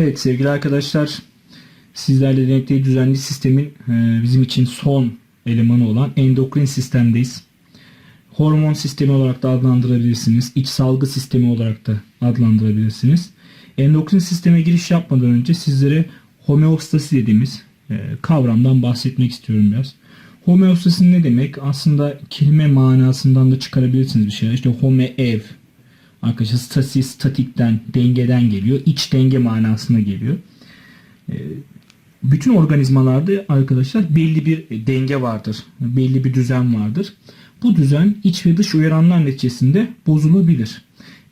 Evet sevgili arkadaşlar sizlerle denekli düzenli sistemin e, bizim için son elemanı olan endokrin sistemdeyiz. Hormon sistemi olarak da adlandırabilirsiniz. İç salgı sistemi olarak da adlandırabilirsiniz. Endokrin sisteme giriş yapmadan önce sizlere homeostasi dediğimiz e, kavramdan bahsetmek istiyorum biraz. Homeostasi ne demek? Aslında kelime manasından da çıkarabilirsiniz bir şeyler. İşte home ev, Arkadaşlar stasi statikten, dengeden geliyor. İç denge manasına geliyor. Ee, bütün organizmalarda arkadaşlar belli bir denge vardır. Belli bir düzen vardır. Bu düzen iç ve dış uyaranlar neticesinde bozulabilir.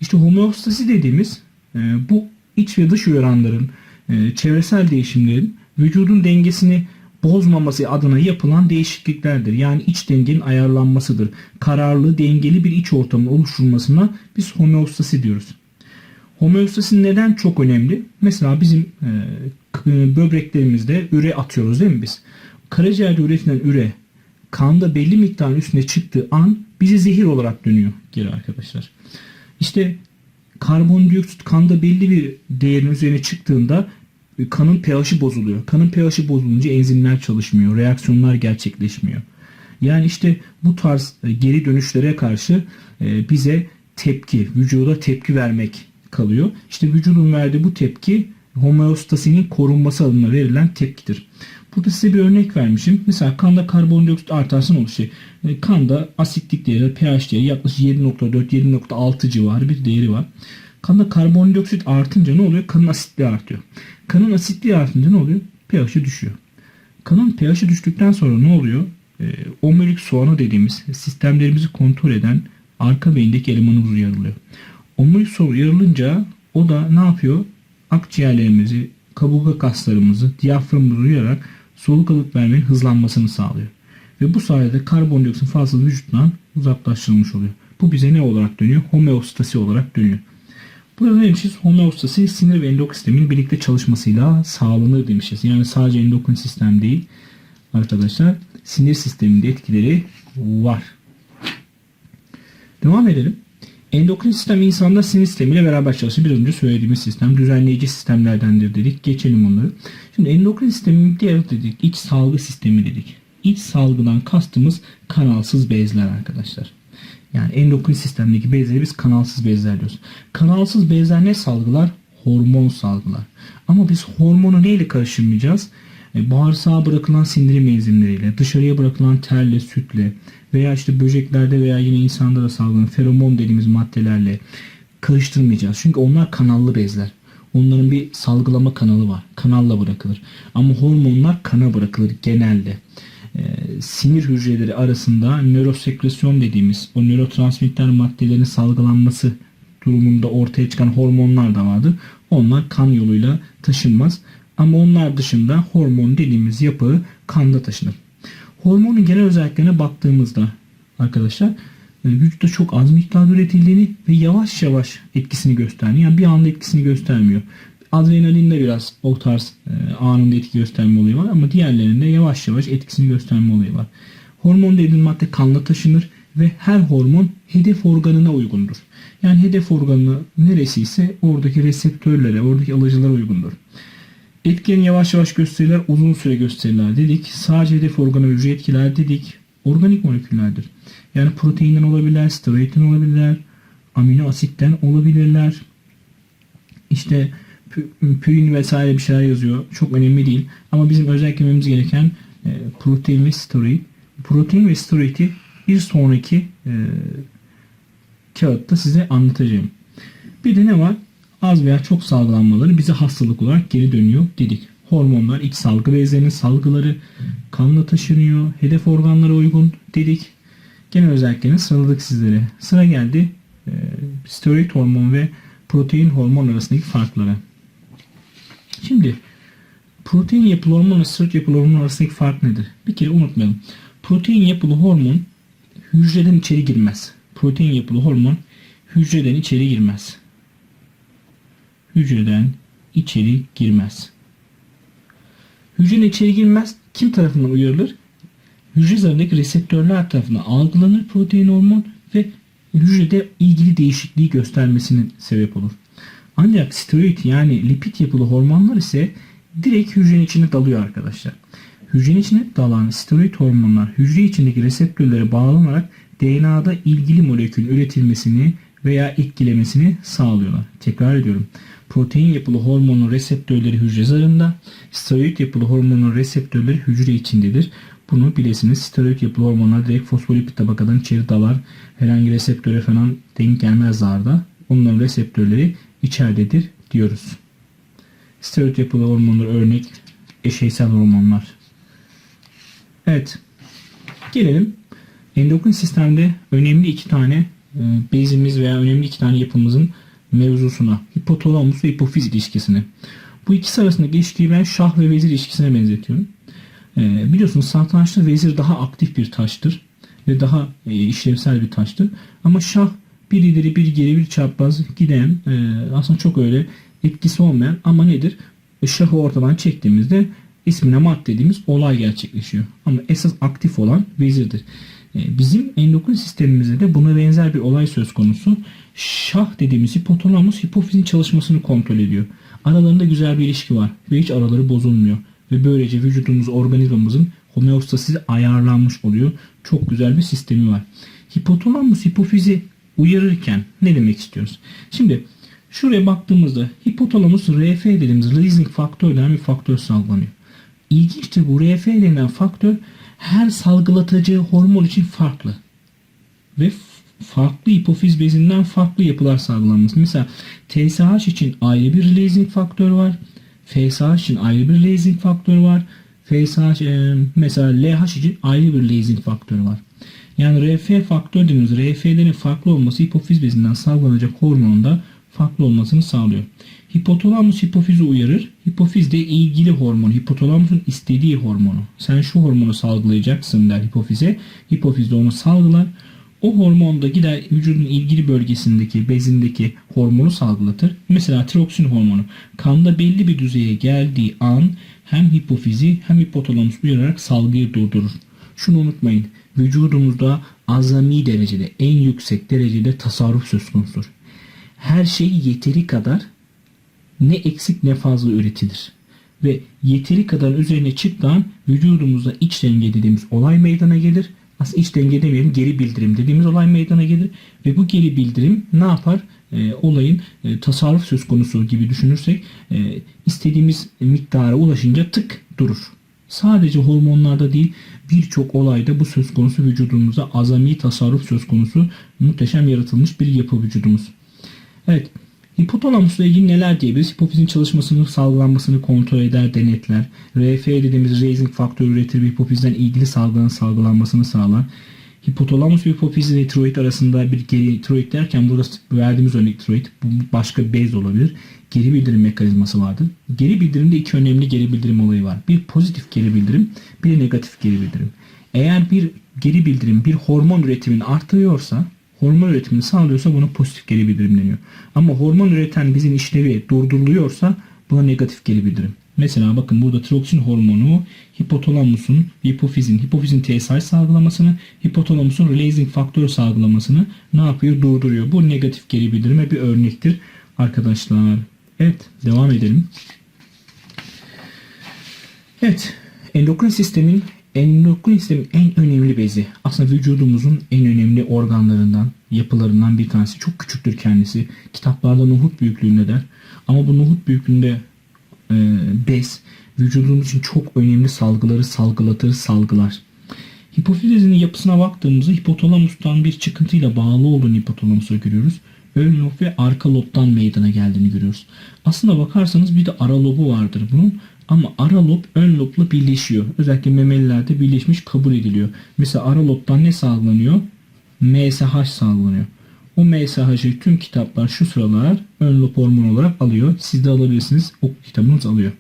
İşte homeostasi dediğimiz e, bu iç ve dış uyaranların e, çevresel değişimlerin vücudun dengesini bozmaması adına yapılan değişikliklerdir. Yani iç dengenin ayarlanmasıdır. Kararlı, dengeli bir iç ortamın oluşturulmasına biz homeostasi diyoruz. Homeostasi neden çok önemli? Mesela bizim e, böbreklerimizde üre atıyoruz değil mi biz? Karaciğerde üretilen üre kanda belli miktarın üstüne çıktığı an bize zehir olarak dönüyor geri arkadaşlar. İşte karbondioksit kanda belli bir değerin üzerine çıktığında kanın pH'i bozuluyor. Kanın pH'i bozulunca enzimler çalışmıyor, reaksiyonlar gerçekleşmiyor. Yani işte bu tarz e, geri dönüşlere karşı e, bize tepki, vücuda tepki vermek kalıyor. İşte vücudun verdiği bu tepki homeostasinin korunması adına verilen tepkidir. Burada size bir örnek vermişim. Mesela kanda karbondioksit artarsa ne? Şey, e, kanda asitlik değeri, pH değeri yaklaşık 7.4-7.6 civarı bir değeri var. Kanda karbondioksit artınca ne oluyor? Kanın asitliği artıyor. Kanın asitliği artınca ne oluyor? pH'i düşüyor. Kanın pH'i düştükten sonra ne oluyor? E, omurilik soğanı dediğimiz sistemlerimizi kontrol eden arka beyindeki elemanımız uyarılıyor. Omurilik soğanı uyarılınca o da ne yapıyor? Akciğerlerimizi, kaburga kaslarımızı, diyaframımızı uyarak soluk alıp vermenin hızlanmasını sağlıyor. Ve bu sayede karbondioksit fazla vücuttan uzaklaştırılmış oluyor. Bu bize ne olarak dönüyor? Homeostasi olarak dönüyor. Burada ne demişiz? Homeostasi sinir ve endokrin sisteminin birlikte çalışmasıyla sağlanır demişiz. Yani sadece endokrin sistem değil arkadaşlar sinir sisteminde etkileri var. Devam edelim. Endokrin sistem insanda sinir sistemiyle beraber çalışır. Biraz önce söylediğimiz sistem düzenleyici sistemlerdendir dedik. Geçelim onları. Şimdi endokrin sistemin diğer dedik. iç salgı sistemi dedik. İç salgıdan kastımız kanalsız bezler arkadaşlar. Yani endokrin sistemdeki bezleri biz kanalsız bezler diyoruz. Kanalsız bezler ne salgılar? Hormon salgılar. Ama biz hormonu neyle karıştırmayacağız? E, bağırsağa bırakılan sindirim enzimleriyle, dışarıya bırakılan terle, sütle veya işte böceklerde veya yine insanda da salgılanan feromon dediğimiz maddelerle karıştırmayacağız. Çünkü onlar kanallı bezler. Onların bir salgılama kanalı var. Kanalla bırakılır. Ama hormonlar kana bırakılır genelde. Ee, sinir hücreleri arasında nörosekresyon dediğimiz o nörotransmitter maddelerin salgılanması durumunda ortaya çıkan hormonlar da vardır. Onlar kan yoluyla taşınmaz. Ama onlar dışında hormon dediğimiz yapı kanda taşınır. Hormonun genel özelliklerine baktığımızda arkadaşlar e, vücutta çok az miktarda üretildiğini ve yavaş yavaş etkisini gösterdiğini yani bir anda etkisini göstermiyor. Adrenalinde biraz o tarz e, anında etki gösterme olayı var ama diğerlerinde yavaş yavaş etkisini gösterme olayı var. Hormon dediğim madde kanla taşınır ve her hormon hedef organına uygundur. Yani hedef organı neresi ise oradaki reseptörlere, oradaki alıcılara uygundur. Etkilerini yavaş yavaş gösterirler, uzun süre gösterirler dedik. Sadece hedef organı hücre etkiler dedik. Organik moleküllerdir. Yani proteinden olabilirler, steroidden olabilirler, amino asitten olabilirler. İşte pürin vesaire bir şeyler yazıyor. Çok önemli değil. Ama bizim özelliklememiz gereken e, protein ve steroid. Protein ve steroidi bir sonraki e, kağıtta size anlatacağım. Bir de ne var? Az veya çok salgılanmaları bize hastalık olarak geri dönüyor dedik. Hormonlar, iç salgı bezlerinin salgıları kanla taşınıyor. Hedef organlara uygun dedik. Genel özelliklerini sıraladık sizlere. Sıra geldi e, steroid hormon ve protein hormon arasındaki farklara. Şimdi protein yapılı hormon ve steroid yapılı hormon arasındaki fark nedir? Bir kere unutmayalım. Protein yapılı hormon hücreden içeri girmez. Protein yapılı hormon hücreden içeri girmez. Hücreden içeri girmez. Hücreden içeri girmez. Kim tarafından uyarılır? Hücre zarındaki reseptörler tarafından algılanır protein hormon ve hücrede ilgili değişikliği göstermesinin sebep olur. Ancak steroid yani lipid yapılı hormonlar ise direkt hücrenin içine dalıyor arkadaşlar. Hücrenin içine dalan steroid hormonlar hücre içindeki reseptörlere bağlanarak DNA'da ilgili molekülün üretilmesini veya etkilemesini sağlıyorlar. Tekrar ediyorum. Protein yapılı hormonun reseptörleri hücre zarında, steroid yapılı hormonun reseptörleri hücre içindedir. Bunu bilesiniz. Steroid yapılı hormonlar direkt fosfolipid tabakadan içeri dalar. Herhangi reseptöre falan denk gelmez zarda. Onların reseptörleri içeridedir diyoruz. Steroid yapılı hormonlar örnek eşeysel hormonlar. Evet. Gelelim endokrin sistemde önemli iki tane e, bezimiz veya önemli iki tane yapımızın mevzusuna. Hipotalamus ve hipofiz ilişkisine. Bu ikisi arasında geçtiği ben şah ve vezir ilişkisine benzetiyorum. E, biliyorsunuz satrançta vezir daha aktif bir taştır ve daha e, işlevsel bir taştır. Ama şah bir ileri bir geri bir çapraz giden e, aslında çok öyle etkisi olmayan ama nedir? E, Şahı ortadan çektiğimizde ismine mat dediğimiz olay gerçekleşiyor. Ama esas aktif olan vezirdir. E, Bizim endokrin sistemimizde de buna benzer bir olay söz konusu. Şah dediğimiz hipotalamus hipofizin çalışmasını kontrol ediyor. Aralarında güzel bir ilişki var ve hiç araları bozulmuyor. Ve böylece vücudumuz, organizmamızın homeostazisi ayarlanmış oluyor. Çok güzel bir sistemi var. Hipotalamus hipofizi uyarırken ne demek istiyoruz? Şimdi şuraya baktığımızda hipotalamus RF dediğimiz releasing faktör denen bir faktör salgılanıyor. İlginçtir bu RF denilen faktör her salgılatıcı hormon için farklı. Ve farklı hipofiz bezinden farklı yapılar salgılanması. Mesela TSH için ayrı bir releasing faktör var. FSH için ayrı bir releasing faktör var. FSH e, mesela LH için ayrı bir releasing faktörü var. Yani RF faktör dediğimiz RF'lerin farklı olması hipofiz bezinden salgılanacak hormonun da farklı olmasını sağlıyor. Hipotalamus hipofizi uyarır. Hipofiz de ilgili hormon, hipotalamusun istediği hormonu. Sen şu hormonu salgılayacaksın der hipofize. Hipofiz de onu salgılar. O hormon da gider vücudun ilgili bölgesindeki, bezindeki hormonu salgılatır. Mesela tiroksin hormonu. Kanda belli bir düzeye geldiği an hem hipofizi hem hipotalamus uyararak salgıyı durdurur. Şunu unutmayın. Vücudumuzda azami derecede, en yüksek derecede tasarruf söz konusudur. Her şey yeteri kadar ne eksik ne fazla üretilir. Ve yeteri kadar üzerine çıktığı an vücudumuzda iç denge dediğimiz olay meydana gelir. Aslında iç denge demeyelim geri bildirim dediğimiz olay meydana gelir. Ve bu geri bildirim ne yapar? Ee, olayın e, tasarruf söz konusu gibi düşünürsek e, istediğimiz miktara ulaşınca tık durur. Sadece hormonlarda değil birçok olayda bu söz konusu vücudumuzda azami tasarruf söz konusu muhteşem yaratılmış bir yapı vücudumuz. Evet Hipotalamusla ilgili neler diyebiliriz? Hipofizin çalışmasını, salgılanmasını kontrol eder, denetler. RF dediğimiz raising faktör üretir ve hipofizden ilgili salgıların salgılanmasını sağlar. Hipotalamus ve hipofiz ve tiroid arasında bir geri, tiroid derken burada verdiğimiz örnek tiroid, bu başka bez olabilir. Geri bildirim mekanizması vardır. Geri bildirimde iki önemli geri bildirim olayı var. Bir pozitif geri bildirim, bir negatif geri bildirim. Eğer bir geri bildirim bir hormon üretimini artırıyorsa hormon üretimini sağlıyorsa buna pozitif geri bildirim deniyor. Ama hormon üreten bizim işlevi durduruluyorsa buna negatif geri bildirim. Mesela bakın burada tiroksin hormonu hipotalamusun, hipofizin, hipofizin TSH salgılamasını, hipotalamusun releasing faktör salgılamasını ne yapıyor? Durduruyor. Bu negatif geri bildirime bir örnektir arkadaşlar. Evet, devam edelim. Evet, endokrin sistemin endokrin sistemin en önemli bezi. Aslında vücudumuzun en önemli organlarından, yapılarından bir tanesi. Çok küçüktür kendisi. Kitaplarda nohut büyüklüğünde der. Ama bu nohut büyüklüğünde e, bez vücudumuz için çok önemli salgıları salgılatır, salgılar. Hipofizinin yapısına baktığımızda hipotalamustan bir çıkıntıyla bağlı olduğunu hipotalamusa görüyoruz. Ön lob ve arka lobdan meydana geldiğini görüyoruz. Aslında bakarsanız bir de ara lobu vardır bunun. Ama ara lob ön lobla birleşiyor. Özellikle memelilerde birleşmiş kabul ediliyor. Mesela ara lobdan ne salgılanıyor? MSH salgılanıyor. O MSH'ı tüm kitaplar şu sıralar ön lob hormonu olarak alıyor. Siz de alabilirsiniz. O kitabınız alıyor.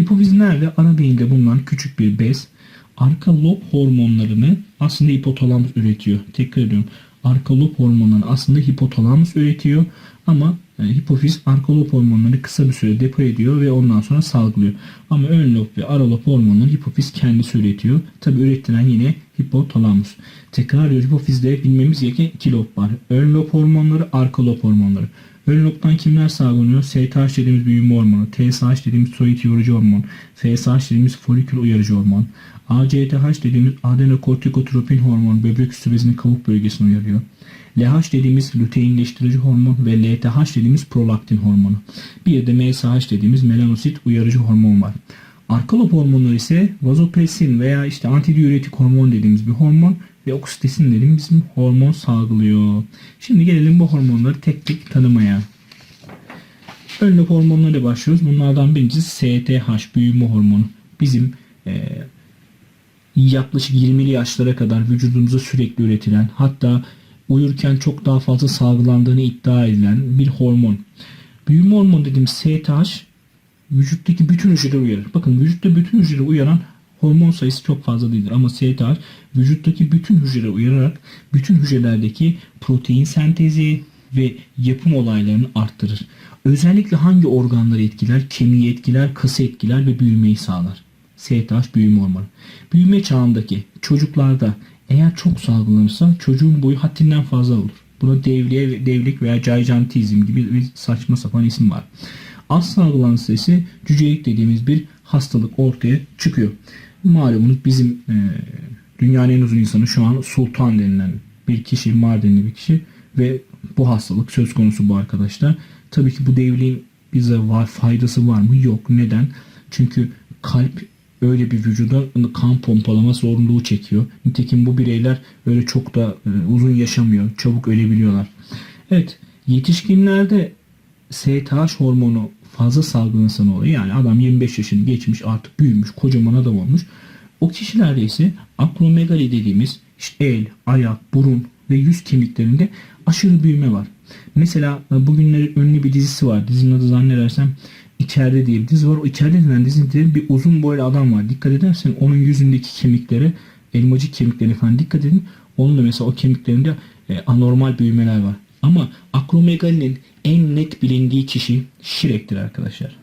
Hipofiz nerede? Ana beyinde bulunan küçük bir bez. Arka lob hormonlarını aslında hipotalamus üretiyor. Tekrar ediyorum. Arka lob hormonlarını aslında hipotalamus üretiyor. Ama e, hipofiz arka lob hormonları kısa bir süre depo ediyor ve ondan sonra salgılıyor. Ama ön lob ve ara lob hormonları hipofiz kendisi üretiyor. Tabi ürettiren yine hipotalamus. Tekrar hipofizde bilmemiz gereken iki lob var. Ön lob hormonları, arka lob hormonları. Ön lobdan kimler salgılanıyor? STH dediğimiz büyüme hormonu, TSH dediğimiz tiroid yorucu hormon, FSH dediğimiz folikül uyarıcı hormon, ACTH dediğimiz adenokortikotropin hormon böbrek üstü bezinin kabuk bölgesini uyarıyor. LH dediğimiz luteinleştirici hormon ve LTH dediğimiz prolaktin hormonu. Bir de MSH dediğimiz melanosit uyarıcı hormon var. Arka lob hormonları ise vazopresin veya işte antidiüretik hormon dediğimiz bir hormon ve oksitosin dediğimiz bir hormon salgılıyor. Şimdi gelelim bu hormonları tek tek tanımaya. Ön lob hormonlarıyla başlıyoruz. Bunlardan birincisi STH büyüme hormonu. Bizim eee yaklaşık 20'li yaşlara kadar vücudumuza sürekli üretilen hatta uyurken çok daha fazla salgılandığını iddia edilen bir hormon. Büyüme hormonu dediğimiz STH vücuttaki bütün hücreleri uyarır. Bakın vücutta bütün hücreleri uyaran hormon sayısı çok fazla değildir. Ama STH vücuttaki bütün hücreleri uyararak bütün hücrelerdeki protein sentezi ve yapım olaylarını arttırır. Özellikle hangi organları etkiler? Kemiği etkiler, kası etkiler ve büyümeyi sağlar. STH büyüme hormonu. Büyüme çağındaki çocuklarda eğer çok salgılanırsa çocuğun boyu haddinden fazla olur. Buna devliye, devlik veya caycantizm gibi bir saçma sapan isim var. Az salgılanırsa ise cücelik dediğimiz bir hastalık ortaya çıkıyor. Malumunuz bizim e, dünyanın en uzun insanı şu an Sultan denilen bir kişi, Mardinli bir kişi ve bu hastalık söz konusu bu arkadaşlar. Tabii ki bu devliğin bize var faydası var mı? Yok. Neden? Çünkü kalp öyle bir vücuda kan pompalama zorunluluğu çekiyor. Nitekim bu bireyler öyle çok da e, uzun yaşamıyor. Çabuk ölebiliyorlar. Evet. Yetişkinlerde STH hormonu fazla salgılanırsa ne oluyor? Yani adam 25 yaşını geçmiş artık büyümüş kocaman adam olmuş. O kişilerde ise akromegali dediğimiz işte el, ayak, burun ve yüz kemiklerinde aşırı büyüme var. Mesela e, bugünleri ünlü bir dizisi var. Dizinin adı zannedersem İçeride diye bir dizi var. O içeride denen dizide bir uzun boylu adam var. Dikkat edersen onun yüzündeki kemiklere, elmacık kemiklerine falan dikkat edin. Onun da mesela o kemiklerinde e, anormal büyümeler var. Ama akromegalinin en net bilindiği kişi Shrek'tir arkadaşlar.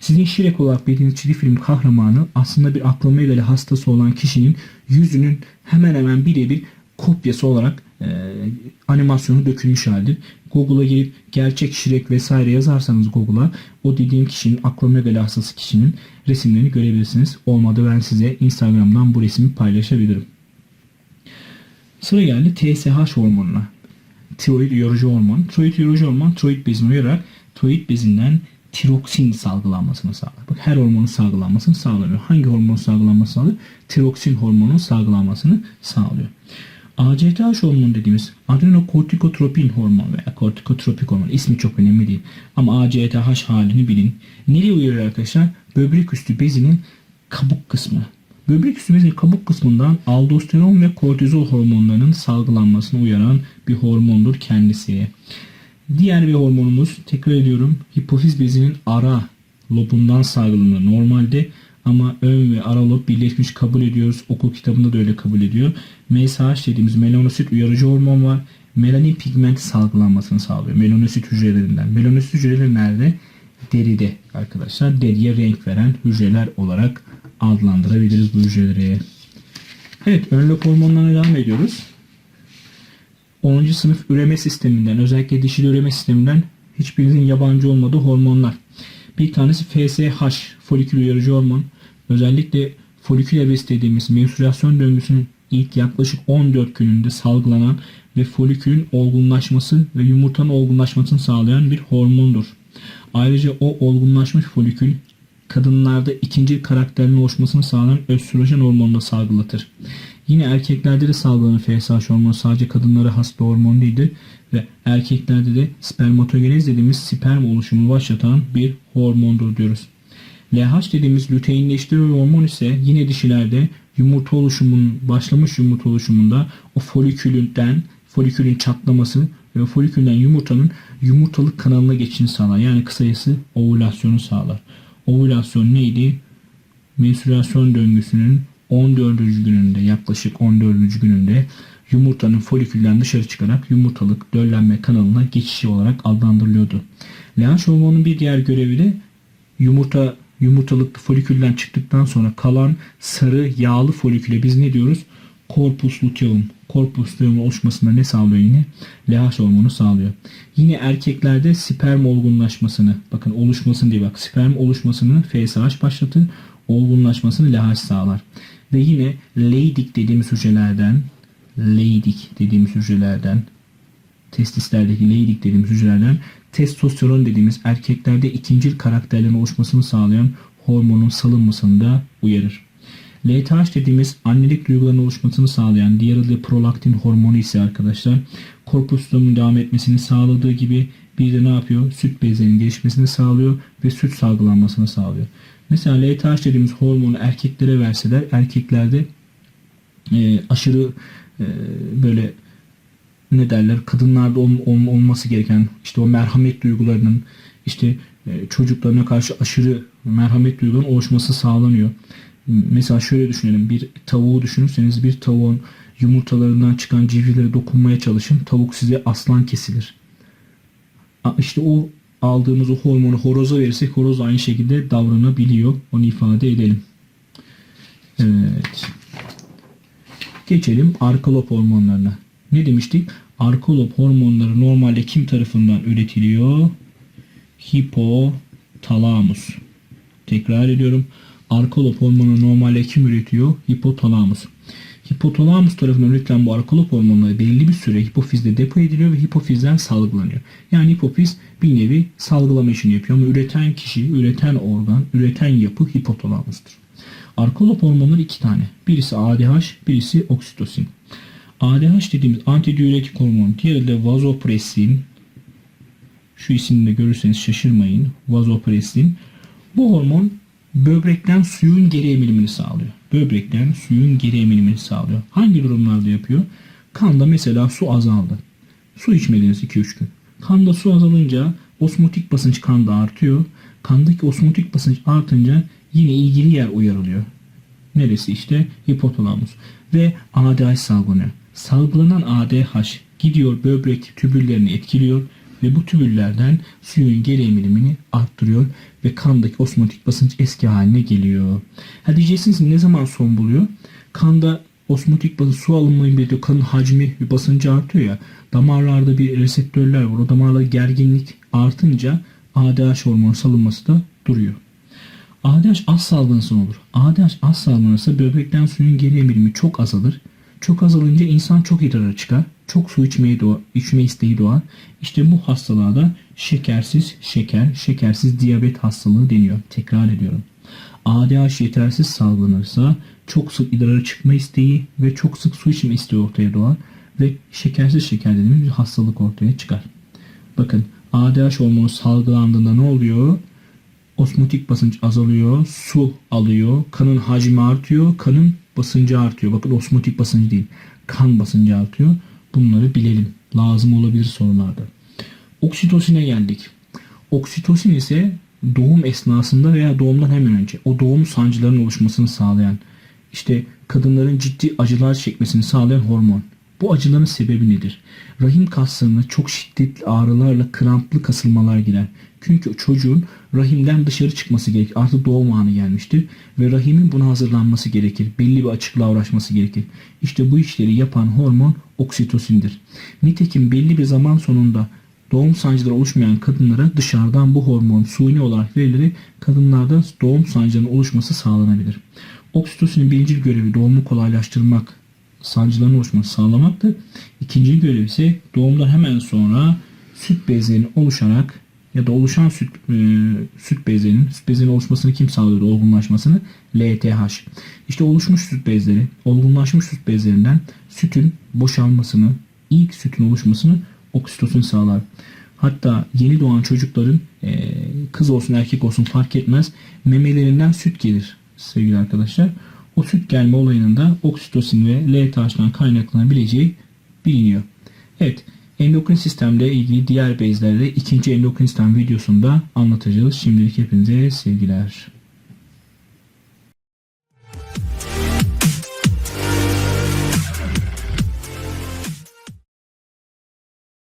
Sizin Shrek olarak bildiğiniz çizgi film kahramanı aslında bir akromegali hastası olan kişinin yüzünün hemen hemen birebir kopyası olarak e, animasyonu dökülmüş halde. Google'a girip gerçek Shrek vesaire yazarsanız Google'a o dediğim kişinin akromegali hastası kişinin resimlerini görebilirsiniz. Olmadı ben size Instagram'dan bu resmi paylaşabilirim. Sıra geldi TSH hormonuna. Tiroid yorucu hormon. Tiroid yorucu hormon tiroid bezini uyararak tiroid bezinden tiroksin salgılanmasını sağlar. Bak her hormonun salgılanmasını sağlıyor. Hangi hormonun salgılanmasını sağlıyor? Tiroksin hormonunun salgılanmasını sağlıyor. ACTH hormonu dediğimiz adrenokortikotropin hormon veya kortikotropik hormon ismi çok önemli değil. Ama ACTH halini bilin. Nereye uyarıyor arkadaşlar? Böbrek üstü bezinin kabuk kısmı. Böbrek üstü kabuk kısmından aldosteron ve kortizol hormonlarının salgılanmasını uyaran bir hormondur kendisi. Diğer bir hormonumuz tekrar ediyorum hipofiz bezinin ara lobundan salgılanır normalde ama ön ve ara lob birleşmiş kabul ediyoruz. Okul kitabında da öyle kabul ediyor. MSH dediğimiz melanosit uyarıcı hormon var. Melanin pigment salgılanmasını sağlıyor. Melanosit hücrelerinden. Melanosit hücreleri nerede? Deride arkadaşlar. Deriye renk veren hücreler olarak adlandırabiliriz bu hücreleri. Evet ön lob hormonlarına devam ediyoruz. 10. sınıf üreme sisteminden özellikle dişil üreme sisteminden hiçbirinizin yabancı olmadığı hormonlar. Bir tanesi FSH folikül uyarıcı hormon. Özellikle folikül evresi dediğimiz menstrüasyon döngüsünün ilk yaklaşık 14 gününde salgılanan ve folikülün olgunlaşması ve yumurtanın olgunlaşmasını sağlayan bir hormondur. Ayrıca o olgunlaşmış folikül kadınlarda ikinci karakterin oluşmasını sağlayan östrojen hormonunu da salgılatır. Yine erkeklerde de salgılanan FSH hormonu sadece kadınlara has bir hormon değildir ve erkeklerde de spermatogenez dediğimiz sperm oluşumu başlatan bir hormondur diyoruz. LH dediğimiz luteinleştirici hormon ise yine dişilerde yumurta oluşumunun başlamış yumurta oluşumunda o folikülden folikülün çatlaması ve folikülden yumurtanın yumurtalık kanalına geçişini sağlar. Yani kısacası ovülasyonu sağlar. Ovülasyon neydi? Menstrüasyon döngüsünün 14. gününde yaklaşık 14. gününde yumurtanın folikülden dışarı çıkarak yumurtalık döllenme kanalına geçişi olarak adlandırılıyordu. LH hormonunun bir diğer görevi de yumurta yumurtalık folikülden çıktıktan sonra kalan sarı yağlı foliküle biz ne diyoruz? Korpus luteum. Korpusluğun oluşmasında ne sağlıyor yine? LH hormonu sağlıyor. Yine erkeklerde sperm olgunlaşmasını bakın oluşmasını diye bak sperm oluşmasını FSH başlatır olgunlaşmasını LH sağlar. Ve yine Leydig dediğimiz hücrelerden Leydig dediğimiz hücrelerden testislerdeki Leydig dediğimiz hücrelerden testosteron dediğimiz erkeklerde ikincil karakterlerin oluşmasını sağlayan hormonun salınmasını da uyarır. LTH dediğimiz annelik duygularının oluşmasını sağlayan diğer adı prolaktin hormonu ise arkadaşlar korpusluğunun devam etmesini sağladığı gibi bir de ne yapıyor? Süt bezlerinin gelişmesini sağlıyor ve süt salgılanmasını sağlıyor. Mesela LTH dediğimiz hormonu erkeklere verseler erkeklerde e, aşırı e, böyle ne derler kadınlarda ol, ol- olması gereken işte o merhamet duygularının işte e, çocuklarına karşı aşırı merhamet duygularının oluşması sağlanıyor. Mesela şöyle düşünelim bir tavuğu düşünürseniz bir tavuğun yumurtalarından çıkan civcivlere dokunmaya çalışın. Tavuk size aslan kesilir. İşte o aldığımız o hormonu horoza verirsek horoz aynı şekilde davranabiliyor. Onu ifade edelim. Evet. Geçelim arka lob hormonlarına. Ne demiştik? Arka lob hormonları normalde kim tarafından üretiliyor? Hipotalamus. Tekrar ediyorum. Arka lob hormonu normalde kim üretiyor? Hipotalamus. Hipotalamus tarafından üretilen bu arka lob hormonları belli bir süre hipofizde depo ediliyor ve hipofizden salgılanıyor. Yani hipofiz bir nevi salgılama işini yapıyor ama üreten kişi, üreten organ, üreten yapı hipotalamustur. Arka lob hormonları iki tane. Birisi ADH, birisi oksitosin. ADH dediğimiz antidiüretik hormon, diğeri de vazopresin. Şu isimde görürseniz şaşırmayın. Vazopresin. Bu hormon böbrekten suyun geri emilimini sağlıyor. Böbrekten suyun geri emilimini sağlıyor. Hangi durumlarda yapıyor? Kanda mesela su azaldı. Su içmediniz 2-3 gün. Kanda su azalınca osmotik basınç kanda artıyor. Kandaki osmotik basınç artınca yine ilgili yer uyarılıyor. Neresi işte? Hipotalamus. Ve ADH salgılanıyor. Salgılanan ADH gidiyor böbrek tübüllerini etkiliyor ve bu tübüllerden suyun geri emilimini arttırıyor ve kandaki osmotik basınç eski haline geliyor. Ha diyeceksiniz ne zaman son buluyor? Kanda osmotik basınç su alımı bir kanın hacmi bir basıncı artıyor ya damarlarda bir reseptörler var. O damarlarda gerginlik artınca ADH hormonu salınması da duruyor. ADH az salgılansın olur. ADH az salgılanırsa böbrekten suyun geri emilimi çok azalır. Çok azalınca insan çok idrara çıkar. Çok su içmeyi doğa, içme isteği doğar. İşte bu hastalığa da şekersiz şeker, şekersiz diyabet hastalığı deniyor. Tekrar ediyorum. ADH yetersiz salgılanırsa çok sık idrara çıkma isteği ve çok sık su içme isteği ortaya doğar ve şekersiz şeker dediğimiz bir hastalık ortaya çıkar. Bakın ADH hormonu salgılandığında ne oluyor? Osmotik basınç azalıyor, su alıyor, kanın hacmi artıyor, kanın basıncı artıyor. Bakın osmotik basıncı değil, kan basıncı artıyor. Bunları bilelim. Lazım olabilir sorularda. Oksitosine geldik. Oksitosin ise doğum esnasında veya doğumdan hemen önce o doğum sancılarının oluşmasını sağlayan işte kadınların ciddi acılar çekmesini sağlayan hormon. Bu acıların sebebi nedir? Rahim kaslarına çok şiddetli ağrılarla kramplı kasılmalar girer. Çünkü çocuğun rahimden dışarı çıkması gerekir. Artık doğum anı gelmiştir ve rahimin buna hazırlanması gerekir. Belli bir açıklığa uğraşması gerekir. İşte bu işleri yapan hormon oksitosindir. Nitekim belli bir zaman sonunda doğum sancıları oluşmayan kadınlara dışarıdan bu hormon suni olarak verilerek kadınlarda doğum sancılarının oluşması sağlanabilir. Oksitosinin birinci görevi doğumu kolaylaştırmak, sancıların oluşmasını sağlamaktır. İkinci görev ise doğumdan hemen sonra süt bezlerinin oluşarak ya da oluşan süt e, süt bezlerinin süt bezlerinin oluşmasını kim sağlıyordu olgunlaşmasını? LTH. İşte oluşmuş süt bezleri, olgunlaşmış süt bezlerinden sütün boşalmasını, ilk sütün oluşmasını oksitosin sağlar. Hatta yeni doğan çocukların e, kız olsun erkek olsun fark etmez memelerinden süt gelir sevgili arkadaşlar. O süt gelme olayının da oksitosin ve LTH'dan kaynaklanabileceği biliniyor. Evet, endokrin sistemle ilgili diğer bezlerde ikinci endokrin sistem videosunda anlatacağız. Şimdilik hepinize sevgiler.